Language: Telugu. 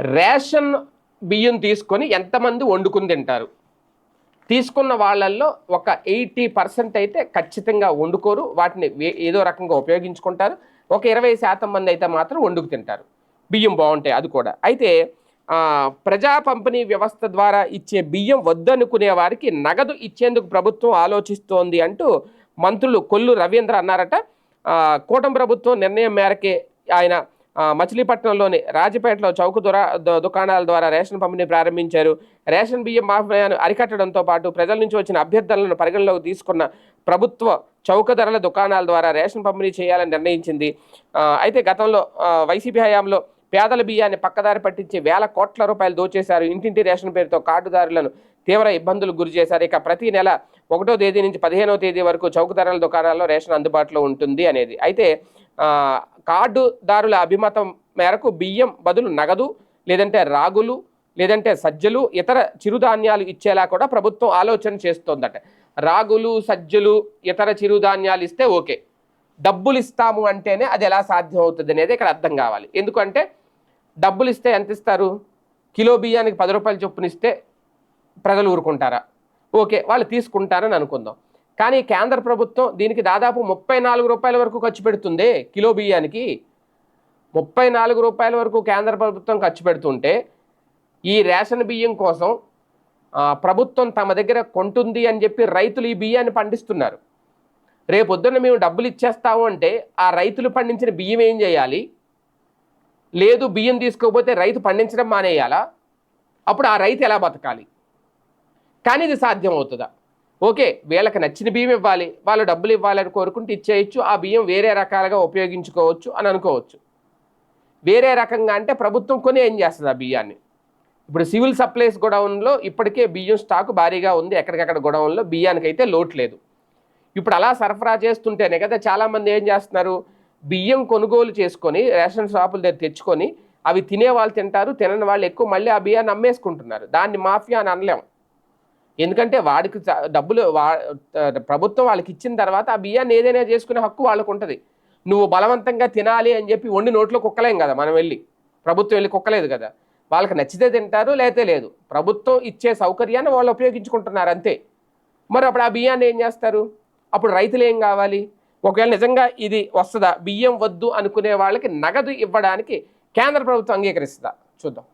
రేషన్ బియ్యం తీసుకొని ఎంతమంది వండుకుని తింటారు? తీసుకున్న వాళ్ళల్లో ఒక ఎయిటీ పర్సెంట్ అయితే ఖచ్చితంగా వండుకోరు. వాటిని ఏదో రకంగా ఉపయోగించుకుంటారు. ఒక ఇరవై శాతం మంది అయితే మాత్రం వండుకు తింటారు. బియ్యం బాగుంటాయి అది కూడా. అయితే ప్రజా పంపిణీ వ్యవస్థ ద్వారా ఇచ్చే బియ్యం వద్దనుకునే వారికి నగదు ఇచ్చేందుకు ప్రభుత్వం ఆలోచిస్తోంది అంటూ మంత్రులు కొల్లు రవీంద్ర అన్నారట. కూటమి ప్రభుత్వం నిర్ణయం మేరకే ఆయన మచిలీపట్నంలోని రాజపేటలో చౌక దురా దుకాణాల ద్వారా రేషన్ పంపిణీ ప్రారంభించారు. రేషన్ బియ్యం మాఫియాను అరికట్టడంతో పాటు ప్రజల నుంచి వచ్చిన అభ్యర్థనలను పరిగణలోకి తీసుకున్న ప్రభుత్వ చౌక ధరల దుకాణాల ద్వారా రేషన్ పంపిణీ చేయాలని నిర్ణయించింది. అయితే గతంలో వైసీపీ హయాంలో పేదల బియ్యాన్ని పక్కదారి పట్టించి వేల కోట్ల రూపాయలు దోచేశారు. ఇంటింటి రేషన్ పేరుతో కార్డుదారులను తీవ్ర ఇబ్బందులు గురి చేశారు. ఇక ప్రతి నెల ఒకటో తేదీ నుంచి పదిహేనో తేదీ వరకు చౌక ధరల దుకాణాల్లో రేషన్ అందుబాటులో ఉంటుంది అనేది. అయితే కార్డుదారుల అభిమతం మేరకు బియ్యం బదులు నగదు లేదంటే రాగులు లేదంటే సజ్జలు ఇతర చిరుధాన్యాలు ఇచ్చేలా కూడా ప్రభుత్వం ఆలోచన చేస్తోందట. రాగులు సజ్జలు ఇతర చిరుధాన్యాలు ఇస్తే ఓకే. డబ్బులు ఇస్తాము అంటేనే అది ఎలా సాధ్యం అవుతుంది అనేది ఇక్కడ అర్థం కావాలి. ఎందుకంటే డబ్బులు ఇస్తే ఎంత ఇస్తారు? కిలో బియ్యానికి పది రూపాయలు చొప్పున ఇస్తే ప్రజలు ఊరుకుంటారా? ఓకే వాళ్ళు తీసుకుంటారని అనుకుందాం. కానీ కేంద్ర ప్రభుత్వం దీనికి దాదాపు ముప్పై నాలుగు రూపాయల వరకు ఖర్చు పెడుతుంది కిలో బియ్యానికి. ముప్పై నాలుగు రూపాయల వరకు కేంద్ర ప్రభుత్వం ఖర్చు పెడుతుంటే ఈ రేషన్ బియ్యం కోసం ప్రభుత్వం తమ దగ్గర కొంటుంది అని చెప్పి రైతులు ఈ బియ్యాన్ని పండిస్తున్నారు. రేపొద్దున మేము డబ్బులు ఇచ్చేస్తాము అంటే ఆ రైతులు పండించిన బియ్యం ఏం చేయాలి? లేదు బియ్యం తీసుకోకపోతే రైతు పండించడం మానేయాలా? అప్పుడు ఆ రైతు ఎలా బతకాలి? కానీ ఇది సాధ్యం అవుతుందా ఓకే వీళ్ళకి నచ్చిన బియ్యం ఇవ్వాలి వాళ్ళు డబ్బులు ఇవ్వాలని కోరుకుంటే ఇచ్చేయచ్చు ఆ బియ్యం వేరే రకాలుగా ఉపయోగించుకోవచ్చు అని అనుకోవచ్చు. వేరే రకంగా అంటే ప్రభుత్వం కొని ఏం చేస్తుంది ఆ బియ్యాన్ని? ఇప్పుడు సివిల్ సప్లైస్ గొడౌన్లో ఇప్పటికే బియ్యం స్టాకు భారీగా ఉంది ఎక్కడికక్కడ గొడౌన్లో బియ్యానికి అయితే లోటు లేదు. ఇప్పుడు అలా సరఫరా చేస్తుంటేనే కదా చాలామంది ఏం చేస్తున్నారు? బియ్యం కొనుగోలు చేసుకొని రేషన్ షాపుల దగ్గర తెచ్చుకొని అవి తినే వాళ్ళు తింటారు తినని వాళ్ళు ఎక్కువ మళ్ళీ ఆ బియ్యాన్ని అమ్మేసుకుంటున్నారు. దాన్ని మాఫియా అని అనలేం. ఎందుకంటే వాడికి డబ్బులు వా ప్రభుత్వం వాళ్ళకి ఇచ్చిన తర్వాత ఆ బియ్యాన్ని ఏదైనా చేసుకునే హక్కు వాళ్ళకు ఉంటుంది. నువ్వు బలవంతంగా తినాలి అని చెప్పి వండి నోట్లో కుక్కలేం కదా మనం వెళ్ళి. ప్రభుత్వం వెళ్ళి కుక్కలేదు కదా. వాళ్ళకి నచ్చితే తింటారు లేతే లేదు. ప్రభుత్వం ఇచ్చే సౌకర్యాన్ని వాళ్ళు ఉపయోగించుకుంటున్నారు అంతే. మరి అప్పుడు ఆ బియ్యాన్ని ఏం చేస్తారు? అప్పుడు రైతులు ఏం కావాలి? ఒకవేళ నిజంగా ఇది వస్తుందా? బియ్యం వద్దు అనుకునే వాళ్ళకి నగదు ఇవ్వడానికి కేంద్ర ప్రభుత్వం అంగీకరిస్తుందా? చూద్దాం.